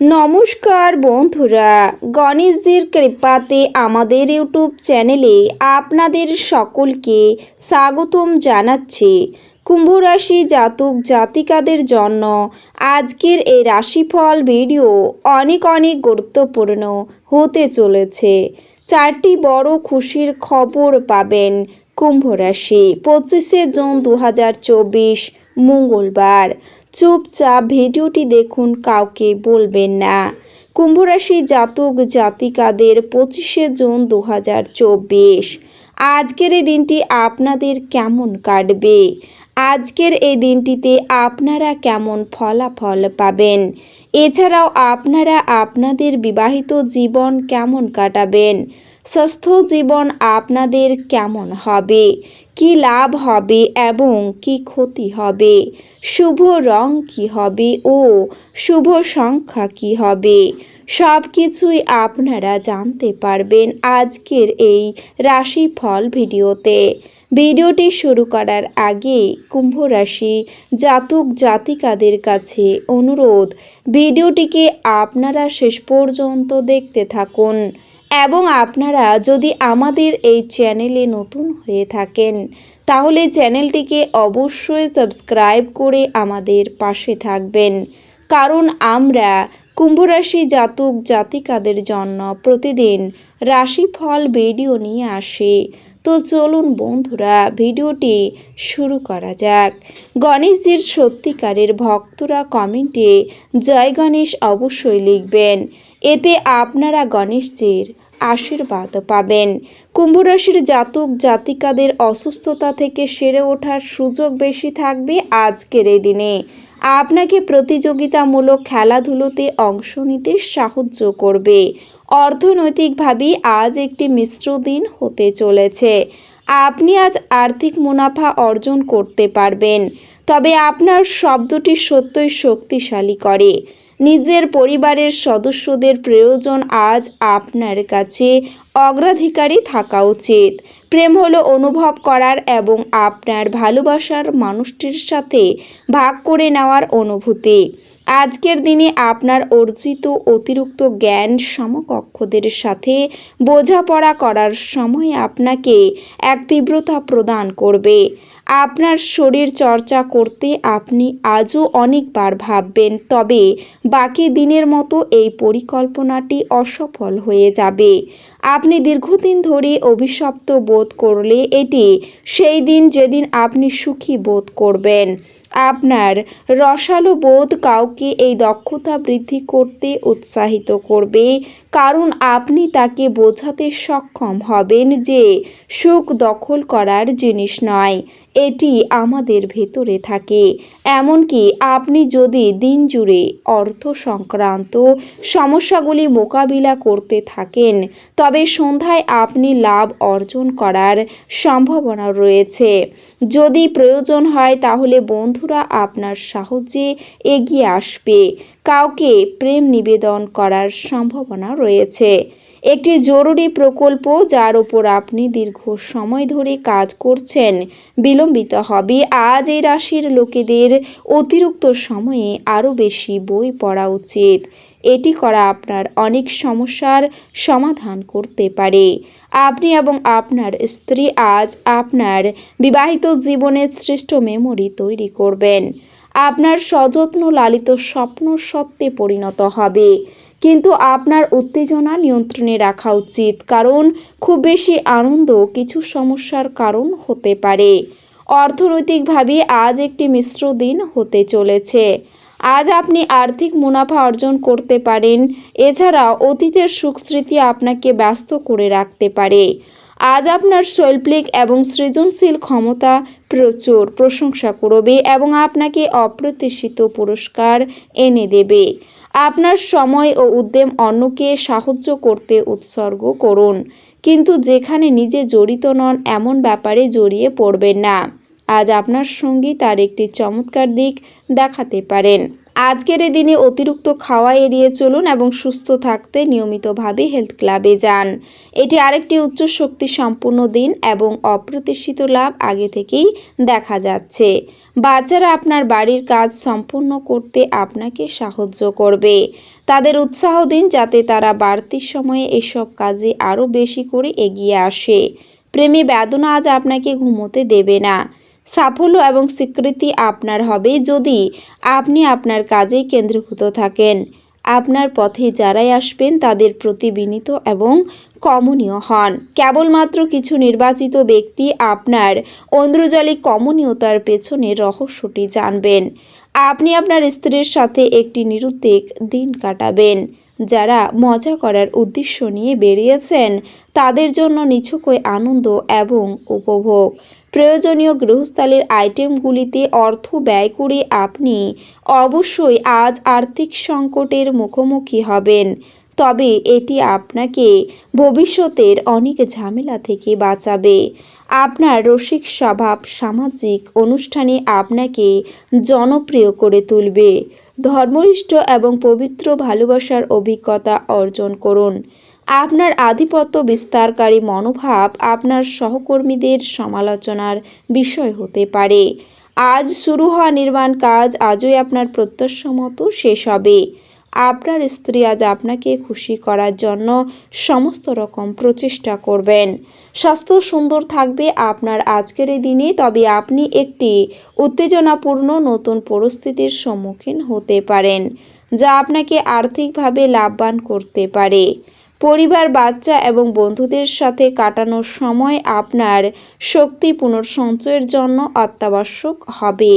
নমস্কার বন্ধুরা, গণেশজির কৃপাতে আমাদের ইউটিউব চ্যানেলে আপনাদের সকলকে স্বাগতম জানাচ্ছি। কুম্ভ রাশি জাতক জাতিকাদের জন্য আজকের এই রাশিফল ভিডিও অনেক অনেক গুরুত্বপূর্ণ হতে চলেছে। চারটি বড় খুশির খবর পাবেন কুম্ভ রাশি পঁচিশে জুন দু হাজার চব্বিশ, মঙ্গলবার। চুপচাপ ভিডিওটি দেখুন, কাউকে বলবেন না। কুম্ভরাশি জাতক জাতিকাদের পঁচিশে জুন দু হাজার চব্বিশ। আজকের এই দিনটি আপনাদের কেমন কাটবে? আজকের এই দিনটিতে আপনারা কেমন ফলাফল পাবেন? এছাড়াও আপনারা আপনাদের বিবাহিত জীবন কেমন কাটাবেন? স্বাস্থ্য জীবন আপনাদের কেমন হবে? কি লাভ হবে এবং কি ক্ষতি হবে? শুভ রং কি হবে ও শুভ সংখ্যা কি হবে? সব কিছুই আপনারা জানতে পারবেন আজকের এই রাশিফল ভিডিওতে। ভিডিওটি শুরু করার আগে কুম্ভ রাশি জাতক জাতিকাদের কাছে অনুরোধ, ভিডিওটিকে আপনারা শেষ পর্যন্ত দেখতে থাকুন। এবং আপনারা যদি আমাদের এই চ্যানেলে নতুন হয়ে থাকেন, তাহলে চ্যানেলটিকে অবশ্যই সাবস্ক্রাইব করে আমাদের পাশে থাকবেন। কারণ আমরা কুম্ভরাশি জাতক জাতিকাদের জন্য প্রতিদিন রাশিফল ভিডিও নিয়ে আসি। তো চলুন বন্ধুরা, ভিডিওটি শুরু করা যাক। গণেশজির সত্যিকারের ভক্তরা কমেন্টে জয় গণেশ অবশ্যই লিখবেন। এতে আপনারা গণেশজির আশীর্বাদ পাবেন। কুম্ভরাশির জাতক জাতিকাদের অসুস্থতা থেকে সেরে ওঠার সুযোগ বেশি থাকবে আজকের এই দিনে। আপনাকে প্রতিযোগিতামূলক খেলাধুলোতে অংশ নিতে সাহায্য করবে। অর্থনৈতিকভাবে আজ একটি মিশ্র দিন হতে চলেছে। আপনি আজ আর্থিক মুনাফা অর্জন করতে পারবেন, তবে আপনার শব্দটি সত্যই শক্তিশালী করে। নিজের পরিবারের সদস্যদের প্রয়োজন আজ আপনার কাছে অগ্রাধিকারী থাকা উচিত। প্রেম হলো অনুভব করার এবং আপনার ভালোবাসার মানুষটির সাথে ভাগ করে নেওয়ার অনুভূতি। আজকের দিনে আপনার অর্জিত অতিরিক্ত জ্ঞান সমকক্ষদের সাথে বোঝাপড়া করার সময় আপনাকে এক তীব্রতা প্রদান করবে। আপনার শরীর চর্চা করতে আপনি আজও অনেকবার ভাববেন, তবে বাকি দিনের মতো এই পরিকল্পনাটি অসফল হয়ে যাবে। আপনি দীর্ঘদিন ধরে অভিশপ্ত বোধ করলে এটি সেই দিন যেদিন আপনি সুখী বোধ করবেন। আপনার রসালো বোধ কাউকে এই দক্ষতা বৃদ্ধি করতে উৎসাহিত করবে, কারণ আপনি তাকে বোঝাতে সক্ষম হবেন যে সুখ দখল করার জিনিস নয়। এটি আমাদের ভেতরে থাকে। এমনকি আপনি যদি দিন জুড়ে অর্থ সংক্রান্ত সমস্যাগুলি মোকাবিলা করতে থাকেন, তবে সন্ধ্যায় আপনি লাভ অর্জন করার সম্ভাবনা রয়েছে। যদি প্রয়োজন হয়, তাহলে বন্ধুরা আপনার সাহায্যে এগিয়ে আসবে। কাউকে প্রেম নিবেদন করার সম্ভাবনা রয়েছে। একটি জরুরি প্রকল্প যার ওপর আপনি দীর্ঘ সময় ধরে কাজ করছেন। বিলম্বিত হবে। আজ এই রাশির লোকেদের অতিরিক্ত সময়ে আরও বেশি বই পড়া উচিত। এটি করা আপনার অনেক সমস্যার সমাধান করতে পারে। আপনি এবং আপনার স্ত্রী আজ আপনার বিবাহিত জীবনের শ্রেষ্ঠ মেমোরি তৈরি করবেন। আপনার সযত্ন লালিত স্বপ্ন সত্যে পরিণত হবে। কিন্তু আপনার উত্তেজনা নিয়ন্ত্রণে রাখা উচিত, কারণ খুব বেশি আনন্দ কিছু সমস্যার কারণ হতে পারে। অর্থনৈতিকভাবে আজ একটি মিশ্র দিন হতে চলেছে। আজ আপনি আর্থিক মুনাফা অর্জন করতে পারেন, এছাড়া অতীতের সুখস্মৃতি আপনাকে ব্যস্ত করে রাখতে পারে। আজ আপনার শৈল্পিক এবং সৃজনশীল ক্ষমতা প্রচুর প্রশংসা করবে এবং আপনাকে অপ্রত্যাশিত পুরস্কার এনে দেবে। আপনার সময় ও উদ্যম অন্যকে সাহায্য করতে উৎসর্গ করুন। কিন্তু যেখানে নিজে জড়িত নন, এমন ব্যাপারে জড়িয়ে পড়বেন না। আজ আপনার সঙ্গী তার একটি চমৎকার দিক দেখাতে পারেন। আজকের এই দিনে অতিরিক্ত খাওয়া এড়িয়ে চলুন এবং সুস্থ থাকতে নিয়মিতভাবে হেলথ ক্লাবে যান। এটি আরেকটি উচ্চ শক্তি সম্পূর্ণ দিন এবং অপ্রত্যাশিত লাভ আগে থেকেই দেখা যাচ্ছে। বাচ্চারা আপনার বাড়ির কাজ সম্পূর্ণ করতে আপনাকে সাহায্য করবে। তাদের উৎসাহ দিন যাতে তারা বাড়তি সময়ে এসব কাজে আরও বেশি করে এগিয়ে আসে। প্রেমে বেদনা আজ আপনাকে ঘুমোতে দেবে না। সাফল্য এবং স্বীকৃতি আপনার হবে যদি আপনি আপনার কাজে কেন্দ্রীভূত থাকেন। আপনার পথে যারাই আসবেন তাদের প্রতি বিনীত এবং কমনীয় হন। কেবলমাত্র কিছু নির্বাচিত ব্যক্তি আপনার ঐন্দ্রজালিক কমনীয়তার পেছনে রহস্যটি জানবেন। আপনি আপনার স্ত্রীর সাথে একটি নিরুদ্বেগ দিন কাটাবেন। যারা মজা করার উদ্দেশ্য নিয়ে বেরিয়েছেন তাদের জন্য নিছকই আনন্দ এবং উপভোগ। প্রয়োজনীয় গৃহস্থালির আইটেমগুলিতে অর্থ ব্যয় করে আপনি অবশ্যই আজ আর্থিক সংকটের মুখোমুখি হবেন। তবে এটি আপনাকে ভবিষ্যতের অনেক ঝামেলা থেকে বাঁচাবে। আপনার রসিক স্বভাব সামাজিক অনুষ্ঠানে আপনাকে জনপ্রিয় করে তুলবে। ধর্মনিষ্ঠ এবং পবিত্র ভালোবাসার অভিজ্ঞতা অর্জন করুন। আপনার আধিপত্য বিস্তারকারী মনোভাব আপনার সহকর্মীদের সমালোচনার বিষয় হতে পারে। আজ শুরু হওয়া নির্মাণ কাজ আজই আপনার প্রত্যাশা মতো শেষ হবে। আপনার স্ত্রী আজ আপনাকে খুশি করার জন্য সমস্ত রকম প্রচেষ্টা করবেন। স্বাস্থ্য সুন্দর থাকবে আপনার আজকের এই দিনে, তবে আপনি একটি উত্তেজনাপূর্ণ নতুন পরিস্থিতির সম্মুখীন হতে পারেন, যা আপনাকে আর্থিকভাবে লাভবান করতে পারে। পরিবার, বাচ্চা এবং বন্ধুদের সাথে কাটানোর সময় আপনার শক্তি পুনর্সঞ্চয়ের জন্য অত্যাবশ্যক হবে।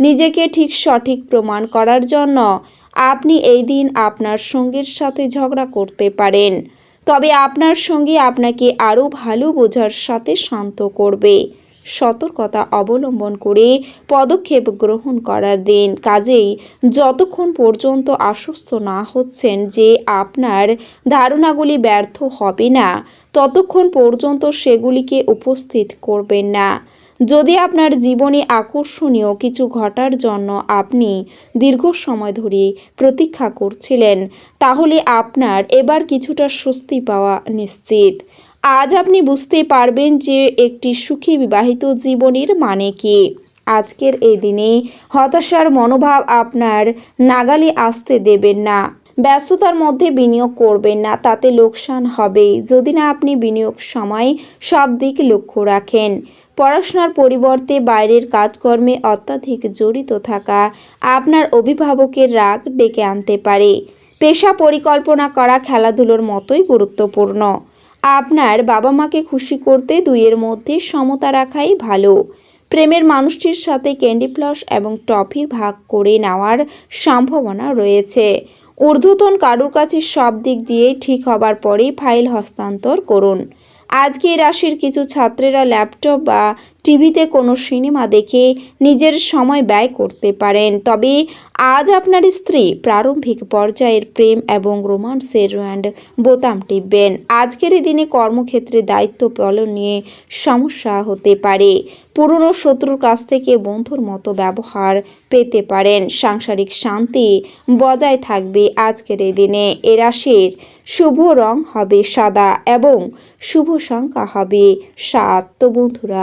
নিজেকে ঠিক সঠিক প্রমাণ করার জন্য আপনি এই দিন আপনার সঙ্গীর সাথে ঝগড়া করতে পারেন। তবে আপনার সঙ্গী আপনাকে আরও ভালো বোঝার সাথে শান্ত করবে। সতর্কতা অবলম্বন করে পদক্ষেপ গ্রহণ করার দিন। কাজেই যতক্ষণ পর্যন্ত আশ্বস্ত না হচ্ছেন যে আপনার ধারণাগুলি ব্যর্থ হবে না, ততক্ষণ পর্যন্ত সেগুলিকে উপস্থিত করবেন না। যদি আপনার জীবনে আকর্ষণীয় কিছু ঘটার জন্য আপনি দীর্ঘ সময় ধরে প্রতীক্ষা করছিলেন, তাহলে আপনার এবার কিছুটা স্বস্তি পাওয়া নিশ্চিত। আজ আপনি বুঝতে পারবেন যে একটি সুখী বিবাহিত জীবনের মানে কি। আজকের এই দিনে হতাশার মনোভাব আপনার নাগালে আসতে দেবেন না। ব্যস্ততার মধ্যে বিনিয়োগ করবেন না, তাতে লোকসান হবেই। যদি না আপনি বিনিয়োগ সময় সব দিক লক্ষ্য রাখেন। পড়াশোনার পরিবর্তে বাইরের কাজকর্মে অত্যাধিক জড়িত থাকা আপনার অভিভাবকের রাগ ডেকে আনতে পারে। পেশা পরিকল্পনা করা খেলাধুলোর মতোই গুরুত্বপূর্ণ। আপনার বাবা মাকে খুশি করতে দুইয়ের মধ্যে সমতা রাখাই ভালো। প্রেমের মানুষটির সাথে ক্যান্ডি ফ্লস এবং টফি ভাগ করে নেওয়ার সম্ভাবনা রয়েছে। ঊর্ধ্বতন কারুর কাছে সব দিক দিয়ে ঠিক হবার পরেই ফাইল হস্তান্তর করুন। আজকে রাশির কিছু ছাত্রেরা ল্যাপটপ বা টিভিতে কোনো সিনেমা দেখে নিজের সময় ব্যয় করতে পারেন। তবে আজ আপনার স্ত্রী প্রারম্ভিক পর্যায়ের প্রেম এবং রোমান্সের র্যান্ড বোতাম টিপবেন। আজকের দিনে কর্মক্ষেত্রে দায়িত্ব পালন নিয়ে সমস্যা হতে পারে। পুরনো শত্রুর কাছ থেকে বন্ধুর মতো ব্যবহার পেতে পারেন। সাংসারিক শান্তি বজায় থাকবে আজকের দিনে। এ রাশির শুভ রং হবে সাদা এবং শুভ সংখ্যা হবে সাত। তো বন্ধুরা